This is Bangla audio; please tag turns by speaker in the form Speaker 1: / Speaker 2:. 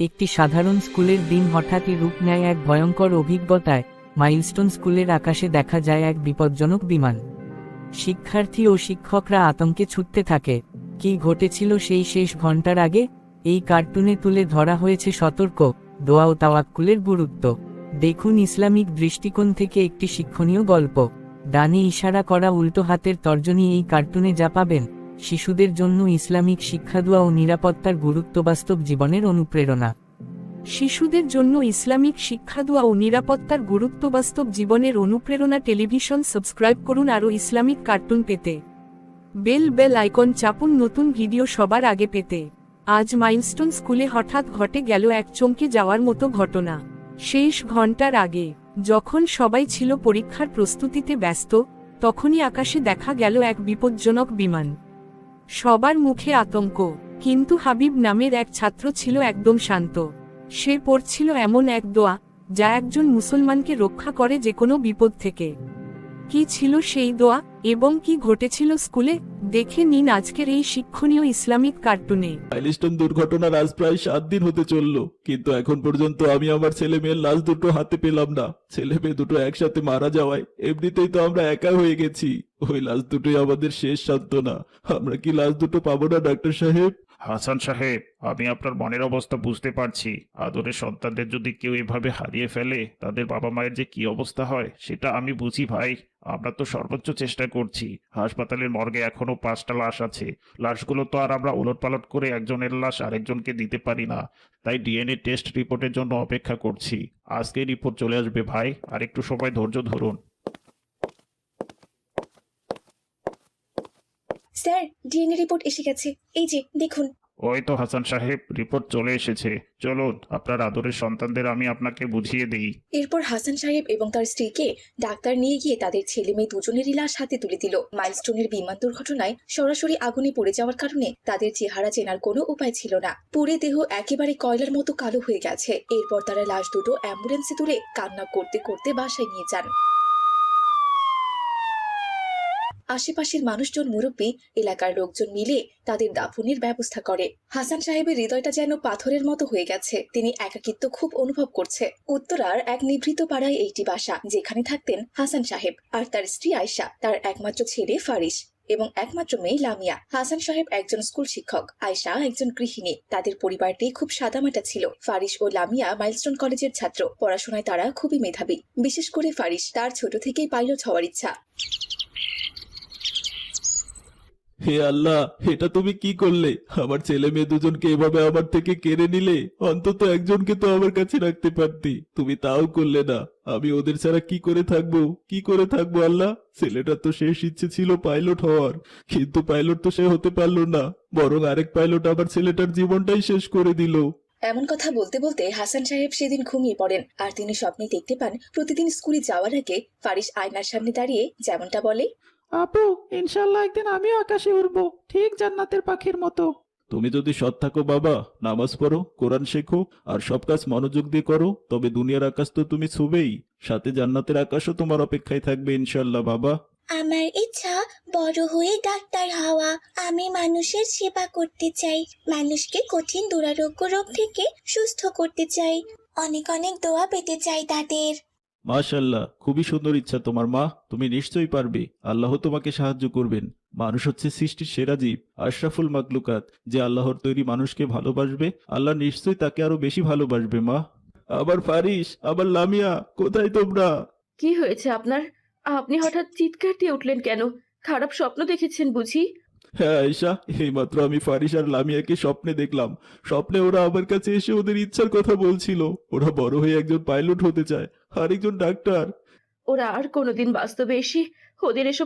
Speaker 1: একটি সাধারণ স্কুলের দিন হঠাৎই রূপ নেয় এক ভয়ঙ্কর অভিজ্ঞতায়। মাইলস্টোন স্কুলের আকাশে দেখা যায় এক বিপজ্জনক বিমান। শিক্ষার্থী ও শিক্ষকরা আতঙ্কে ছুটতে থাকে। কি ঘটেছিল সেই শেষ ঘণ্টার আগে? এই কার্টুনে তুলে ধরা হয়েছে সতর্ক, দোয়া ও তাওয়াক্কুলের গুরুত্ব। দেখুন ইসলামিক দৃষ্টিকোণ থেকে একটি শিক্ষণীয় গল্প। ডানে ইশারা করা উল্টো হাতের তর্জনী এই কার্টুনে যা পাবেন। শিশুদের জন্য ইসলামিক শিক্ষাদুয়া ও নিরাপত্তার গুরুত্ব বাস্তব জীবনের অনুপ্রেরণা।
Speaker 2: শিশুদের জন্য ইসলামিক শিক্ষাদুয়া ও নিরাপত্তার গুরুত্ব বাস্তব জীবনের অনুপ্রেরণা টেলিভিশন সাবস্ক্রাইব করুন আরও ইসলামিক কার্টুন পেতে। বেল বেল আইকন চাপুন নতুন ভিডিও সবার আগে পেতে। আজ মাইলস্টোন স্কুলে হঠাৎ ঘটে গেল এক চমকে যাওয়ার মতো ঘটনা। শেষ ঘণ্টার আগে, যখন সবাই ছিল পরীক্ষার প্রস্তুতিতে ব্যস্ত, তখনই আকাশে দেখা গেল এক বিপজ্জনক বিমান। সবার মুখে আতঙ্ক। কিন্তু হাবিব নামের এক ছাত্র ছিল একদম শান্ত। সে পড়ছিল এমন এক দোয়া, যা একজন মুসলমানকে রক্ষা করে যে কোনো বিপদ থেকে। কি ছিল সেই দোয়া এবং কি ঘটেছিল স্কুলে? দেখে নিন আজকের এই শিক্ষণীয় ইসলামিক কার্টুনে।
Speaker 3: আইলিস্টন দুর্ঘটনার আজ প্রায় সাত দিন হতে চলল, কিন্তু এখন পর্যন্ত আমি আমার ছেলে মেয়ের লাশ দুটো হাতে পেলাম না। ছেলে মেয়ে দুটো একসাথে মারা যাওয়ায় এমনিতেই তো আমরা একা হয়ে গেছি। ওই লাশ দুটোই আমাদের শেষ সান্ত্বনা। আমরা কি লাশ দুটো পাবো না, ডাক্তার সাহেব?
Speaker 4: হাসান সাহেব, আমি আপনার মনের অবস্থা বুঝতে পারছি। আদরের সন্তানদের যদি কেউ এভাবে হারিয়ে ফেলে, তাদের বাবা মায়ের যে কি অবস্থা হয়, সেটা আমি বুঝি ভাই। আমরা তো সর্বোচ্চ চেষ্টা করছি। হাসপাতালের মর্গে এখনও পাঁচটা লাশ আছে। লাশগুলো তো আর আমরা উলটপালট করে একজনের লাশ আরেকজনকে দিতে পারি না। তাই ডিএনএ টেস্ট রিপোর্টের জন্য অপেক্ষা করছি। আজকে রিপোর্ট চলে আসবে ভাই। আর একটু সময় ধৈর্য ধরুন।
Speaker 5: স্যার ডিএনএ রিপোর্ট এসে গেছে। এই যে দেখুন।
Speaker 4: ওই তো হাসান সাহেব রিপোর্ট চলে এসেছে। চলুন আপনার আদরের সন্তানদের আমি আপনাকে বুঝিয়ে দিই।
Speaker 5: এরপর হাসান সাহেব এবং তার স্ত্রীকে ডাক্তার নিয়ে গিয়ে তাদের ছেলে মেয়ে দুজনেরই লাশ হাতে তুলে দিল। মাইলস্টোনের বিমান দুর্ঘটনায় সরাসরি আগুনে পড়ে যাওয়ার কারণে তাদের চেহারা চেনার কোনো উপায় ছিল না। পুরে দেহ একেবারে কয়লার মতো কালো হয়ে গেছে। এরপর তারা লাশ দুটো অ্যাম্বুলেন্সে তুলে কান্না করতে করতে বাসায় নিয়ে যান। আশেপাশের মানুষজন মুরব্বী, এলাকার লোকজন মিলে তাদের দাফনের ব্যবস্থা করে। হাসান সাহেবের হৃদয়টা যেন পাথরের মতো হয়ে গেছে। তিনি একাকিত্ব খুব অনুভব করছে। উত্তরার এক নিভৃত পাড়ায় এইটি বাসা যেখানে থাকতেন হাসান সাহেব আর তার স্ত্রী আয়শা, তার একমাত্র ছেলে ফারিস এবং একমাত্র মেয়ে লামিয়া। হাসান সাহেব একজন স্কুল শিক্ষক, আয়শা একজন গৃহিণী। তাদের পরিবারটি খুব সাদামাটা ছিল। ফারিস ও লামিয়া মাইলস্টোন কলেজের ছাত্র। পড়াশোনায় তারা খুবই মেধাবী। বিশেষ করে ফারিস তার ছোট থেকেই পাইলট হওয়ার ইচ্ছা।
Speaker 3: হে আল্লাহ, এটা তুমি কি করলে? আমার ছেলে মেয়ে দুজনকে এভাবে আমার থেকে কেড়ে নিলে? অন্তত একজনকে তো আমার কাছে রাখতে পারতি। তুমি তাও করলে না। আমি ওদের ছাড়া কি করে থাকব? কি করে থাকব আল্লাহ? ছেলেটার তো শেষ ইচ্ছে ছিল পাইলট হওয়ার। কিন্তু পাইলট তো সে হতে পারল না। বরং আরেক পাইলট আবার ছেলেটার জীবনটাই শেষ করে দিল।
Speaker 5: এমন কথা বলতে বলতে হাসান সাহেব সেদিন ঘুমিয়ে পড়েন। আর তিনি স্বপ্নে দেখতে পান, প্রতিদিন স্কুলে যাওয়ার আগে ফারিস আয়নার সামনে দাঁড়িয়ে যেমনটা বলে
Speaker 6: আপু ইনশাল্লাহ একদিন আমিও আকাশে উড়বো ঠিক জান্নাতের পাখির মতো।
Speaker 3: তুমি যদি সৎ থাকো বাবা নামাজ পড়ো কোরআন শেখো আর সব কাজ মনোযোগ দিয়ে করো তবে দুনিয়ার আকাশ তো তুমি ছুবেই সাথে জান্নাতের আকাশও তোমার অপেক্ষায় থাকবে ইনশাল্লাহ বাবা।
Speaker 7: আমার ইচ্ছা বড় হয়ে ডাক্তার হওয়া আমি মানুষের সেবা করতে চাই মানুষকে কঠিন দুরারোগ্য রোগ থেকে সুস্থ করতে চাই অনেক অনেক দোয়া পেতে চাই তাদের।
Speaker 3: মাশাল্লাহ খুবই সুন্দর ইচ্ছা তোমার মা, তুমি নিশ্চয়ই পারবে। আল্লাহ তোমাকে সাহায্য করবেন। মানুষ হচ্ছে সৃষ্টির সেরা জীব, আশরাফুল মাকলুকাত যে আল্লাহর তৈরি মানুষকে ভালোবাসবে, আল্লাহ নিশ্চয়ই তাকে আরও বেশি ভালোবাসবে, মা। আবার ফারিস, আবার লামিয়া, কোথায় তোমরা?
Speaker 8: কি হয়েছে আপনার? আপনি হঠাৎ চিৎকার দিয়ে উঠলেন কেন? খারাপ স্বপ্ন দেখেছেন বুঝি?
Speaker 3: হ্যাঁ আয়সা এইমাত্র আমি ফারিস আর লামিয়াকে স্বপ্নে দেখলাম। স্বপ্নে ওরা আমার কাছে এসে ওদের ইচ্ছার কথা বলছিল। ওরা বড় হয়ে একজন পাইলট হতে চায়। আর একজন ডাক্তার।
Speaker 8: ওরা আর কোনোদিন বাস্তবে এসে ওদের এসব